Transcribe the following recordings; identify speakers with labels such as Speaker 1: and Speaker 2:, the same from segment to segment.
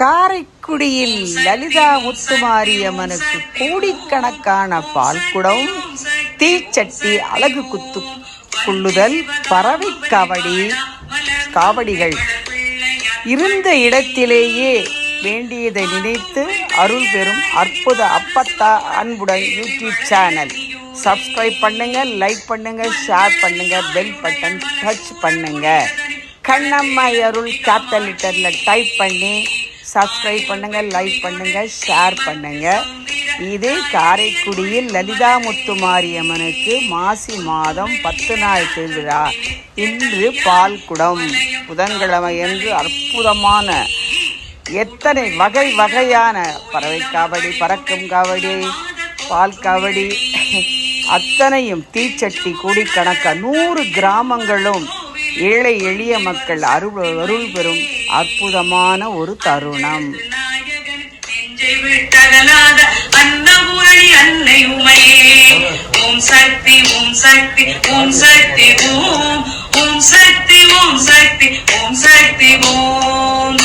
Speaker 1: காரைக்குடியில் லலிதா முத்துமாரியம்மனுக்கு கோடிக்கணக்கான பால்குடம் தீச்சட்டி அழகு குத்து கொள்ளுதல் பறவை காவடி காவடிகள் இருந்த இடத்திலேயே வேண்டியதை நினைத்து அருள் பெறும் அற்புத அப்பத்தா அன்புடன் யூடியூப் சேனல். சப்ஸ்கிரைப் பண்ணுங்க லைக் பண்ணுங்க ஷேர் பண்ணுங்க பெல் பட்டன் டச் பண்ணுங்க. கண்ணம்மா அருள் கேபிட்டல் லிட்டரில் டைப் பண்ணி சப்ஸ்கிரைப் பண்ணுங்க லைக் பண்ணுங்க ஷேர் பண்ணுங்க. இது காரைக்குடியில் லலிதா முத்துமாரியம்மனுக்கு மாசி மாதம் பத்து நாள் திருவிழா. இன்று பால்குடம். புதன்கிழமை என்று அற்புதமான எத்தனை வகை வகையான பறவை காவடி பறக்கும் காவடி பால் காவடி அத்தனையும் தீச்சட்டி கூடி கணக்க நூறு கிராமங்களும் ஏழை எளிய மக்கள் அருள் அருள் பெறும் அற்புதமான ஒரு தருணம்.
Speaker 2: நெஞ்சை விட்டகலாத ஓம் சக்தி ஓம் சக்தி ஓம் சக்தி ஓம் ஓம் சக்தி ஓம் சக்தி ஓம் சக்தி ஓம்.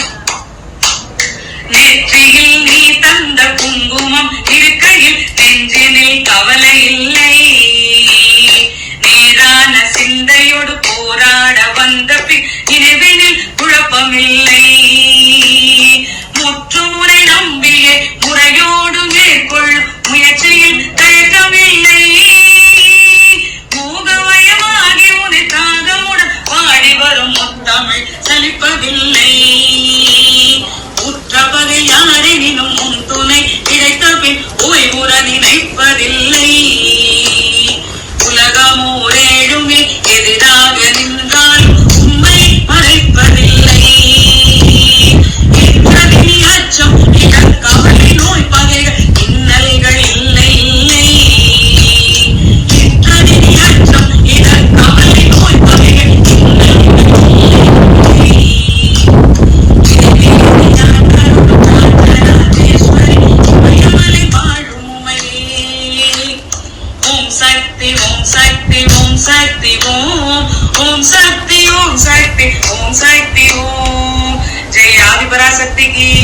Speaker 2: நெற்றியில் நீ தந்த குங்குமம் ஓம்